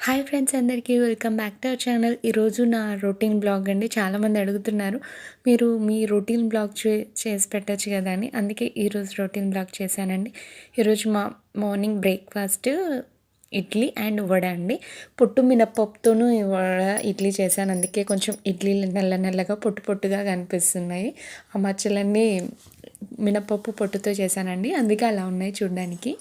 Hi friends అందరికీ welcome back to our channel. ఈరోజు నా రొటీన్ బ్లాగ్ అండి. చాలామంది అడుగుతున్నారు మీరు మీ రొటీన్ బ్లాగ్ చే చేసి పెట్టచ్చు కదా అని. అందుకే ఈరోజు రొటీన్ బ్లాగ్ చేశానండి. ఈరోజు మా morning breakfast idli and vada అండి. పొట్టు మినపప్పుతోనూ వడ ఇడ్లీ చేశాను. అందుకే కొంచెం ఇడ్లీలు నల్ల నల్లగా పొట్టు పొట్టుగా కనిపిస్తున్నాయి. ఆ మచ్చలన్నీ మినపప్పు పొట్టుతో చేశానండి. అందుకే అలా ఉన్నాయి చూడడానికి.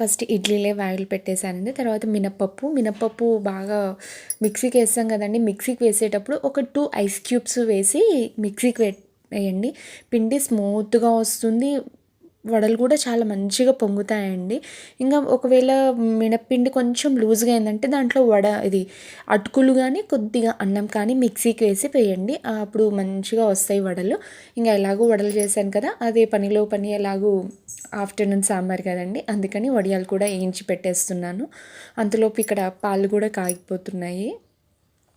ఫస్ట్ ఇడ్లీలే వాయిల్ పెట్టేశానండి. తర్వాత మినప్పప్పు. మినప్పప్పు బాగా మిక్సీకి వేస్తాం కదండి. మిక్సీకి వేసేటప్పుడు ఒక టూ ఐస్ క్యూబ్స్ వేసి మిక్సీకి వేయండి. పిండి స్మూత్గా వస్తుంది. వడలు కూడా చాలా మంచిగా పొంగుతాయండి. ఇంకా ఒకవేళ మినప్పిండి కొంచెం లూజ్గా అయిందంటే దాంట్లో వడ ఇది అటుకులు కానీ కొద్దిగా అన్నం కానీ మిక్సీకి వేసి వేయండి. అప్పుడు మంచిగా వస్తాయి వడలు. ఇంకా ఎలాగో వడలు చేశాను కదా అదే పనిలో పని ఎలాగో ఆఫ్టర్నూన్ సాంబార్ కదండి. అందుకని వడియాలు కూడా వేయించి పెట్టేస్తున్నాను. అంతలోపు ఇక్కడ పాలు కూడా కాగిపోతున్నాయి.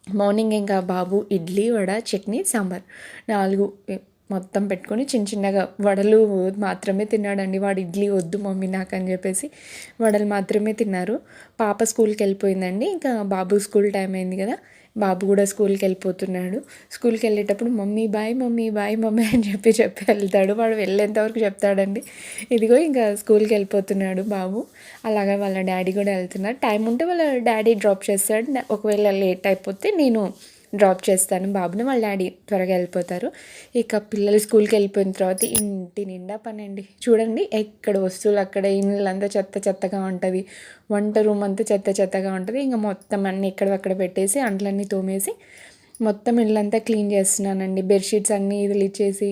మార్నింగ్ ఇంకా బాబు ఇడ్లీ వడ చట్నీ సాంబార్. నాలుగు మొత్తం పెట్టుకొని చిన్న చిన్నగా వడలు మాత్రమే తిన్నాడండి. వాడు ఇడ్లీ వద్దు మమ్మీ నాకు అని చెప్పేసి వడలు మాత్రమే తిన్నారు. పాప స్కూల్కి వెళ్ళిపోయిందండి. ఇంకా బాబు స్కూల్ టైం అయింది కదా. బాబు కూడా స్కూల్కి వెళ్ళిపోతున్నాడు. స్కూల్కి వెళ్ళేటప్పుడు mummy bye mummy bye mummy అని చెప్పి చెప్పి వెళ్తాడు. వాడు వెళ్ళేంతవరకు చెప్తాడండి. ఇదిగో ఇంకా స్కూల్కి వెళ్ళిపోతున్నాడు బాబు. అలాగే వాళ్ళ డాడీ కూడా వెళ్తున్నారు. టైం ఉంటే వాళ్ళ డాడీ డ్రాప్ చేస్తాడు. ఒకవేళ లేట్ అయిపోతే నేను డ్రాప్ చేస్తాను. బాబుని వాళ్ళ డాడీ త్వరగా వెళ్ళిపోతారు. ఇక పిల్లలు స్కూల్కి వెళ్ళిపోయిన తర్వాత ఇంటి నిండా పని అండి. చూడండి ఎక్కడ వస్తువులు అక్కడ ఇళ్ళంతా చెత్త చెత్తగా ఉంటుంది. వంట రూమ్ అంతా చెత్త చెత్తగా ఉంటుంది. ఇంకా మొత్తం అన్నీ ఎక్కడక్కడ పెట్టేసి అంట్లన్నీ తోమేసి మొత్తం ఇళ్ళంతా క్లీన్ చేస్తున్నానండి. బెడ్షీట్స్ అన్నీ ఇదిలిచ్చేసి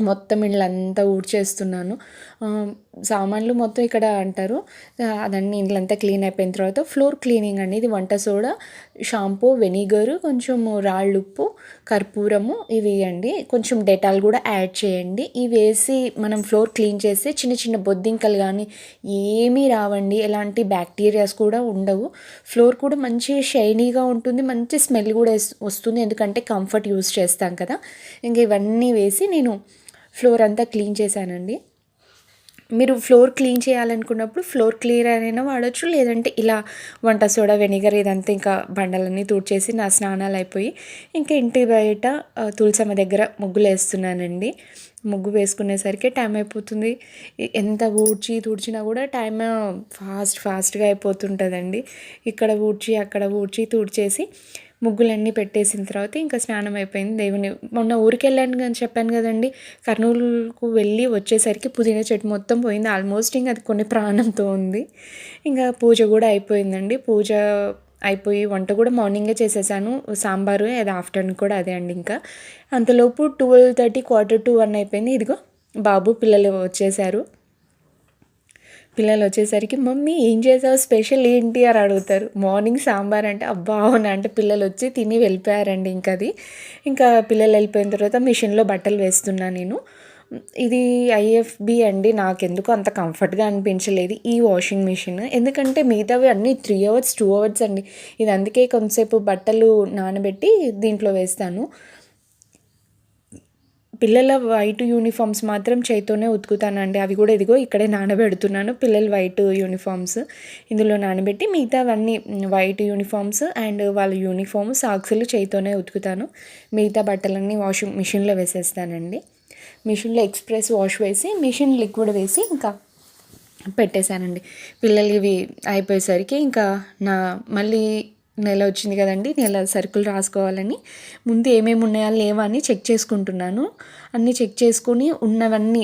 మొత్తం ఇళ్ళంతా ఊడ్చేస్తున్నాను. సామాన్లు మొత్తం ఇక్కడ అంటారు. అదన్నీ ఇంట్లంతా క్లీన్ అయిపోయిన తర్వాత ఫ్లోర్ క్లీనింగ్ అనేది ఇది వంట సోడా షాంపూ వెనిగర్ కొంచెం రాళ్ళుప్పు కర్పూరము ఇవి అండి. కొంచెం డెటాల్ కూడా యాడ్ చేయండి. ఇవి వేసి మనం ఫ్లోర్ క్లీన్ చేస్తే చిన్న చిన్న బొద్దింకలు కానీ ఏమీ రావండి. ఎలాంటి బ్యాక్టీరియాస్ కూడా ఉండవు. ఫ్లోర్ కూడా మంచి షైనీగా ఉంటుంది. మంచి స్మెల్ కూడా వస్తుంది. ఎందుకంటే కంఫర్ట్ యూస్ చేస్తాం కదా. ఇంక ఇవన్నీ వేసి నేను ఫ్లోర్ అంతా క్లీన్ చేశానండి. మీరు ఫ్లోర్ క్లీన్ చేయాలనుకున్నప్పుడు ఫ్లోర్ క్లియర్ అయినా వాడచ్చు లేదంటే ఇలా వంట సోడా వెనిగర్ ఇదంతా ఇంకా బండలన్నీ తుడిచేసి నా స్నానాలు అయిపోయి ఇంకా ఇంటి బయట తులసమ్మ దగ్గర ముగ్గులు వేస్తున్నానండి ముగ్గు వేసుకునేసరికి టైం అయిపోతుంది. ఎంత ఊడ్చి తుడిచినా కూడా టైం ఫాస్ట్ ఫాస్ట్గా అయిపోతుంటుందండి. ఇక్కడ ఊడ్చి అక్కడ ఊడ్చి తుడిచేసి ముగ్గులన్నీ పెట్టేసిన తర్వాత ఇంకా స్నానం అయిపోయింది దేవుని. మొన్న ఊరికి వెళ్ళాను అని చెప్పాను కదండి. కర్నూలుకు వెళ్ళి వచ్చేసరికి పుదీనా చెట్టు మొత్తం పోయింది. ఆల్మోస్ట్ ఇంకా అది కొన్ని ప్రాణంతో ఉంది. ఇంకా పూజ కూడా అయిపోయిందండి. పూజ అయిపోయి వంట కూడా మార్నింగే చేసేసాను. సాంబారు అది ఆఫ్టర్నూన్ కూడా అదే అండి ఇంకా. అంతలోపు twelve thirty quarter to one అయిపోయింది. ఇదిగో బాబు పిల్లలు వచ్చేసారు. పిల్లలు వచ్చేసరికి మమ్మీ ఏం చేసావు? స్పెషల్ ఏంటి? అని అడుగుతారు. మార్నింగ్ సాంబార్ అంటే అబ్బా అవునా? అంటే పిల్లలు వచ్చి తిని వెళ్ళిపోయారండి ఇంకా అది ఇంకా పిల్లలు వెళ్ళిపోయిన తర్వాత మిషన్లో బట్టలు వేస్తున్నాను నేను. ఇది ఐఎఫ్బి అండి. నాకెందుకు అంత కంఫర్ట్గా అనిపించలేదు ఈ వాషింగ్ మిషన్ ఎందుకంటే మిగతావి అన్నీ త్రీ అవర్స్ టూ అవర్స్ అండి. ఇది అందుకే కొంతసేపు బట్టలు నానబెట్టి దీంట్లో వేస్తాను. పిల్లల వైట్ యూనిఫామ్స్ మాత్రం చేతితోనే ఉతుకుతానండి. అవి కూడా ఇదిగో ఇక్కడే నానబెడుతున్నాను పిల్లల వైట్ యూనిఫామ్స్ ఇందులో నానబెట్టి మిగతావన్నీ వైట్ యూనిఫామ్స్ అండ్ వాళ్ళ యూనిఫామ్ సాక్సులు చేతితోనే ఉతుకుతాను. మిగతా బట్టలన్నీ వాషింగ్ మిషన్లో వేసేస్తానండి. మిషన్లో ఎక్స్ప్రెస్ వాష్ వేసి మిషన్ లిక్విడ్ వేసి ఇంకా పెట్టేశానండి. పిల్లలు ఇవి అయిపోయేసరికి ఇంకా నా మళ్ళీ నెల వచ్చింది కదండి నెల సరుకులు రాసుకోవాలని. ముందు ఏమేమి ఉన్నాయా లేవా అని చెక్ చేసుకుంటున్నాను. అన్నీ చెక్ చేసుకుని ఉన్నవన్నీ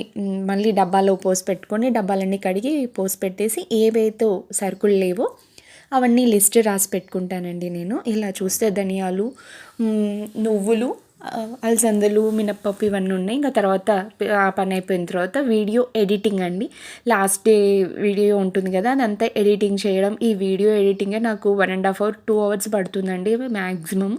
మళ్ళీ డబ్బాలో పోసి పెట్టుకొని డబ్బాలన్నీ కడిగి పోసి పెట్టేసి ఏవైతే సరుకులు లేవో అవన్నీ లిస్ట్ రాసి పెట్టుకుంటానండి నేను. ఇలా చూస్తే ధనియాలు నువ్వులు అలసందలు మినప్పప్పు ఇవన్నీ ఉన్నాయి. ఇంకా తర్వాత ఆ పని అయిపోయిన తర్వాత వీడియో ఎడిటింగ్ అండి. లాస్ట్ డే వీడియో ఉంటుంది కదా అదంతా ఎడిటింగ్ చేయడం. ఈ వీడియో ఎడిటింగే నాకు one and half hour two hours పడుతుందండి మ్యాక్సిమం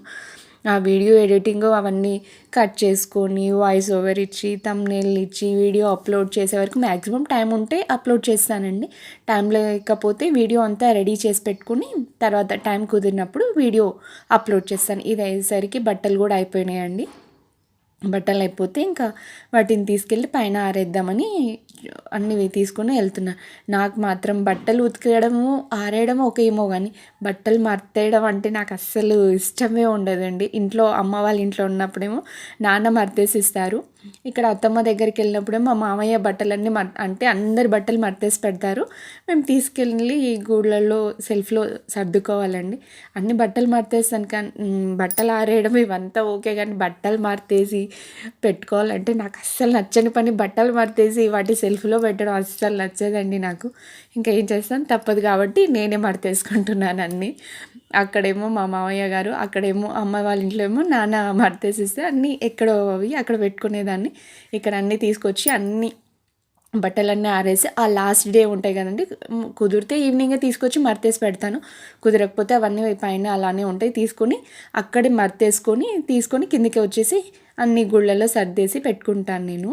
ఆ వీడియో ఎడిటింగ్ అవన్నీ కట్ చేసుకొని వాయిస్ ఓవర్ ఇచ్చి తమ్నేల్ ఇచ్చి వీడియో అప్లోడ్ చేసే వరకు మ్యాక్సిమం టైం ఉంటే అప్లోడ్ చేస్తానండి. టైం లేకపోతే వీడియో అంతా రెడీ చేసి పెట్టుకుని తర్వాత టైం కుదిరినప్పుడు వీడియో అప్లోడ్ చేస్తాను. ఇది అయ్యేసరికి బట్టలు కూడా అయిపోయినాయండి. బట్టలు అయిపోతే ఇంకా వాటిని తీసుకెళ్ళి పైన ఆరేద్దామని అన్ని తీసుకుని వెళ్తున్నా. నాకు మాత్రం బట్టలు ఉతికేయడము ఆరేయడం ఒక ఏమో కానీ బట్టలు మర్తేయడం అంటే నాకు అస్సలు ఇష్టమే ఉండదండి. ఇంట్లో అమ్మ వాళ్ళ ఇంట్లో ఉన్నప్పుడేమో నాన్న మర్తేసి ఇస్తారు ఇక్కడ అత్తమ్మ దగ్గరికి వెళ్ళినప్పుడు మా మామయ్య బట్టలన్నీ మర్ అంటే అందరి బట్టలు మర్తేసి పెడతారు. మేము తీసుకెళ్ళి ఈ గూళ్ళల్లో సెల్ఫ్లో సర్దుకోవాలండి. అన్ని బట్టలు మర్తేస్తాను కానీ బట్టలు ఆరేయడం ఇవంతా ఓకే కానీ బట్టలు మర్తేసి పెట్టుకోవాలంటే నాకు అస్సలు నచ్చని పని బట్టలు మర్తేసి వాటి సెల్ఫ్లో పెట్టడం అస్సలు నచ్చదండి నాకు. ఇంకా ఏం చేస్తాను? తప్పదు కాబట్టి నేనే మర్తేసుకుంటున్నాను అన్నీ. అక్కడేమో మా మామయ్య గారు అక్కడేమో అమ్మ వాళ్ళ ఇంట్లో ఏమో నాన్న మర్తేసిస్తే అన్నీ ఎక్కడో అవి అక్కడ పెట్టుకునేదాన్ని. ఇక్కడ అన్నీ తీసుకొచ్చి అన్నీ బట్టలన్నీ ఆరేసి ఆ లాస్ట్ డే ఉంటాయి కదండి కుదిరితే ఈవినింగే తీసుకొచ్చి మర్తేసి పెడతాను. కుదరకపోతే అవన్నీ పైన అలానే ఉంటాయి తీసుకొని అక్కడే మర్తేసుకొని తీసుకొని కిందకి వచ్చేసి అన్ని గుళ్ళలో సర్దేసి పెట్టుకుంటాను నేను.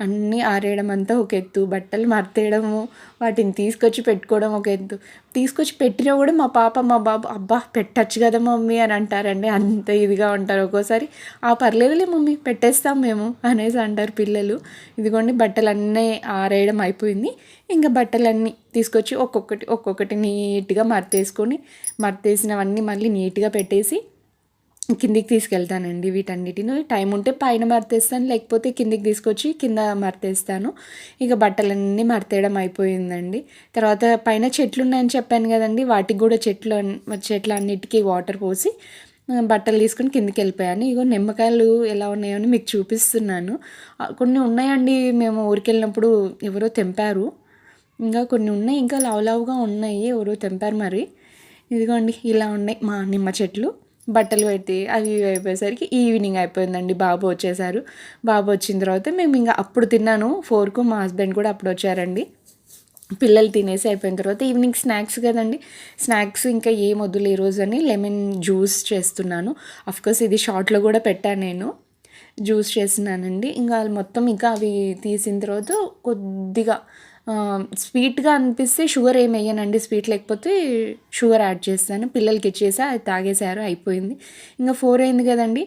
అన్నీ ఆరేయడం అంతా ఒక ఎత్తు బట్టలు మర్తేయడము వాటిని తీసుకొచ్చి పెట్టుకోవడం ఒక ఎత్తు. తీసుకొచ్చి పెట్టినా కూడా మా పాప మా బాబు అబ్బా పెట్టచ్చు కదా మమ్మీ అని అంటారండి. అంత ఇదిగా ఉంటారు ఒక్కోసారి. ఆ పర్లేదులే మమ్మీ పెట్టేస్తాం మేము అనేసి అంటారు పిల్లలు. ఇదిగోండి బట్టలన్నీ ఆరేయడం అయిపోయింది. ఇంకా బట్టలన్నీ తీసుకొచ్చి ఒక్కొక్కటి ఒక్కొక్కటి నీట్గా మర్తేసుకొని మర్తేసినవన్నీ మళ్ళీ నీట్గా పెట్టేసి కిందికి తీసుకెళ్తానండి వీటన్నిటిని. టైం ఉంటే పైన మర్తేస్తాను లేకపోతే కిందికి తీసుకొచ్చి కింద మర్తేస్తాను. ఇక బట్టలన్నీ మర్తేయడం అయిపోయిందండి. తర్వాత పైన చెట్లు ఉన్నాయని చెప్పాను కదండి వాటికి కూడా చెట్లు చెట్ల అన్నిటికీ వాటర్ పోసి బట్టలు తీసుకొని కిందికి వెళ్ళిపోయాను. ఇగో నిమ్మకాయలు ఎలా ఉన్నాయో అని మీకు చూపిస్తున్నాను. కొన్ని ఉన్నాయండి మేము ఊరికి వెళ్ళినప్పుడు ఎవరో తెంపారు. ఇంకా కొన్ని ఉన్నాయి ఇంకా లావు లావుగా ఉన్నాయి ఎవరో తెంపారు మరి. ఇదిగోండి ఇలా ఉన్నాయి మా నిమ్మ చెట్లు. బట్టలు పెట్టి అవి అయిపోయేసరికి ఈవినింగ్ అయిపోయిందండి. బాబు వచ్చేసారు. బాబు వచ్చిన తర్వాత మేము ఇంకా అప్పుడు తిన్నాను. ఫోర్కు మా హస్బెండ్ కూడా అప్పుడు వచ్చారండి. పిల్లలు తినేసి అయిపోయిన తర్వాత ఈవినింగ్ స్నాక్స్ కదండి. స్నాక్స్ ఇంకా ఏం వద్దులు ఈరోజు అని లెమన్ జ్యూస్ చేస్తున్నాను. అఫ్కోర్స్ ఇది షార్ట్లో కూడా పెట్టాను నేను. జ్యూస్ చేస్తున్నానండి. ఇంకా మొత్తం ఇంకా అవి తీసిన తర్వాత కొద్దిగా స్వీట్గా అనిపిస్తే షుగర్ ఏం వేయనండి స్వీట్ లేకపోతే షుగర్ యాడ్ చేస్తాను. పిల్లలకి ఇచ్చేసి అది తాగేశారు అయిపోయింది. ఇంకా ఫోర్ అయింది కదండి.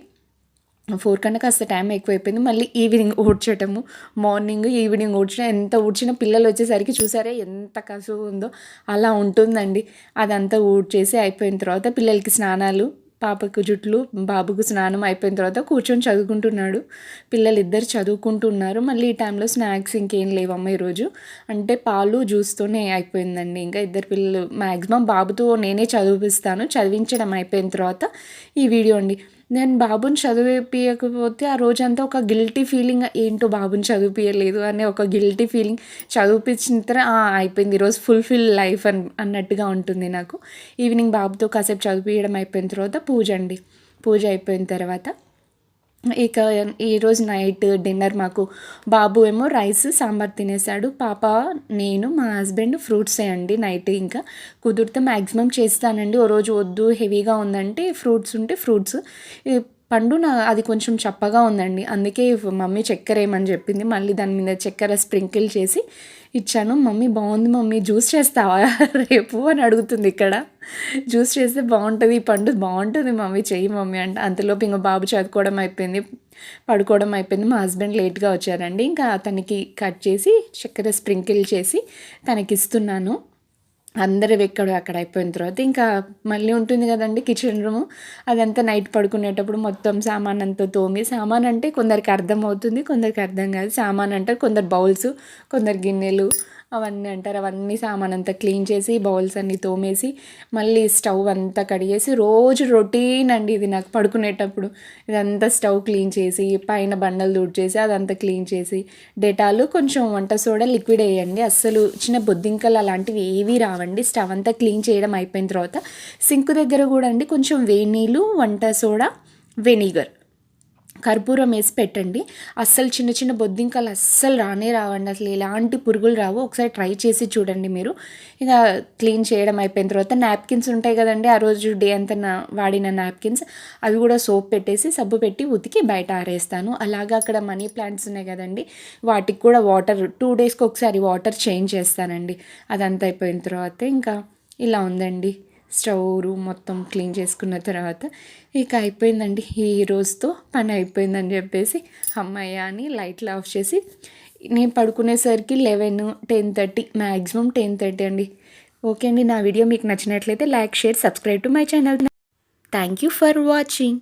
ఫోర్ కన్నా కాస్త టైం ఎక్కువైపోయింది. మళ్ళీ ఈవినింగ్ ఊడ్చటము మార్నింగ్ ఈవినింగ్ ఊడ్చినా ఎంత ఊడ్చినా పిల్లలు వచ్చేసరికి చూసారే ఎంత కసువు ఉందో. అలా ఉంటుందండి. అదంతా ఊడ్చేసి అయిపోయిన తర్వాత పిల్లలకి స్నానాలు పాపకు జుట్లు బాబుకు స్నానం అయిపోయిన తర్వాత కూర్చొని చదువుకుంటున్నాడు. పిల్లలు ఇద్దరు చదువుకుంటున్నారు. మళ్ళీ ఈ టైంలో స్నాక్స్ ఇంకేం లేవమ్మ ఈరోజు. అంటే పాలు జ్యూస్తోనే అయిపోయిందండి. ఇంకా ఇద్దరు పిల్లలు మ్యాక్సిమం బాబుతో నేనే చదివిస్తాను చదివించడం అయిపోయిన తర్వాత ఈ వీడియో అండి. నేను బాబుని చదివిపించకపోతే ఆ రోజంతా ఒక గిల్టీ ఫీలింగ్ ఏంటో బాబుని చదివిపించలేదు అనే ఒక గిల్టీ ఫీలింగ్ చదివిపించిన తర్వాత అయిపోయింది ఈరోజు ఫుల్ఫిల్ లైఫ్ అన్ అన్నట్టుగా ఉంటుంది నాకు. ఈవినింగ్ బాబుతో కాసేపు చదివించడం అయిపోయిన తర్వాత పూజ అండి. పూజ అయిపోయిన తర్వాత ఇక ఈరోజు నైట్ డిన్నర్ మాకు బాబు ఏమో రైస్ సాంబార్ తినేసాడు పాప నేను మా హస్బెండ్ ఫ్రూట్సే అండి నైట్ ఇంకా. కుదిరితే మ్యాక్సిమం చేస్తానండి. ఓ రోజు వద్దు హెవీగా ఉందంటే ఫ్రూట్స్ ఉంటే ఫ్రూట్స్. పండు నా అది కొంచెం చప్పగా ఉందండి. అందుకే మమ్మీ చక్కెర వేయమని చెప్పింది. మళ్ళీ దాని మీద చక్కెర స్ప్రింకిల్ చేసి ఇచ్చాను. మమ్మీ బాగుంది మమ్మీ. జ్యూస్ చేస్తావా? రేపు అని అడుగుతుంది ఇక్కడ. జ్యూస్ చేస్తే బాగుంటుంది. ఈ పండు బాగుంటుంది మమ్మీ. చెయ్యి మమ్మీ. అంటే. అంతలోపు ఇంకా బాబు చదువుకోవడం అయిపోయింది. పడుకోవడం అయిపోయింది. మా హస్బెండ్ లేట్గా వచ్చారండి. ఇంకా అతనికి కట్ చేసి చక్కెర స్ప్రింకిల్ చేసి తనకి ఇస్తున్నాను అందరు ఎక్కడ అక్కడ అయిపోయిన తర్వాత ఇంకా మళ్ళీ ఉంటుంది కదండి కిచెన్ రూమ్ అదంతా నైట్ పడుకునేటప్పుడు మొత్తం సామాన్ అంతా తోమి సామాన్ అంటే కొందరికి అర్థం అవుతుంది కొందరికి అర్థం కాదు. సామాన్ అంటారు కొందరు బౌల్స్ కొందరు గిన్నెలు అవన్నీ అంటారు. అవన్నీ సామాన్ అంతా క్లీన్ చేసి బౌల్స్ అన్నీ తోమేసి మళ్ళీ స్టవ్ అంతా కడిగేసి రోజు రొటీన్ అండి ఇది నాకు పడుకునేటప్పుడు. ఇదంతా స్టవ్ క్లీన్ చేసి పైన బండలు తుడిచేసి అదంతా క్లీన్ చేసి డెటాలు కొంచెం వంట సోడా లిక్విడ్ వేయండి. అస్సలు చిన్న బొద్దింకలు అలాంటివి ఏవి రావండి. స్టవ్ అంతా క్లీన్ చేయడం అయిపోయిన తర్వాత సింక్ దగ్గర కూడా అండి కొంచెం వేడి నీళ్ళు వంట సోడా వెనిగర్. కర్పూరం వేసి పెట్టండి. అస్సలు చిన్న చిన్న బొద్దింకలు అస్సలు రానే రావండి. అసలు ఎలాంటి పురుగులు రావు. ఒకసారి ట్రై చేసి చూడండి మీరు. ఇక క్లీన్ చేయడం అయిపోయిన తర్వాత నాప్కిన్స్ ఉంటాయి కదండి. ఆ రోజు డే అంతా వాడిన నాప్కిన్స్. అవి కూడా సోప్ పెట్టేసి సబ్బు పెట్టి ఉతికి బయట ఆరేస్తాను. అలాగా అక్కడ మనీ ప్లాంట్స్ ఉన్నాయి కదండి. వాటికి కూడా వాటర్ టూ డేస్కి ఒకసారి వాటర్ చేంజ్ చేస్తానండి. అదంతా అయిపోయిన తర్వాత ఇంకా ఇలా ఉందండి. స్టవ్ రూమ్ మొత్తం క్లీన్ చేసుకున్న తర్వాత ఇక అయిపోయిందండి ఈ రోజుతో పని అయిపోయిందని చెప్పేసి అమ్మాయి అని లైట్లు ఆఫ్ చేసి నేను పడుకునేసరికి eleven ten thirty maximum ten thirty అండి. ఓకే అండి నా వీడియో మీకు నచ్చినట్లయితే like share subscribe to my channel. Thank you for watching.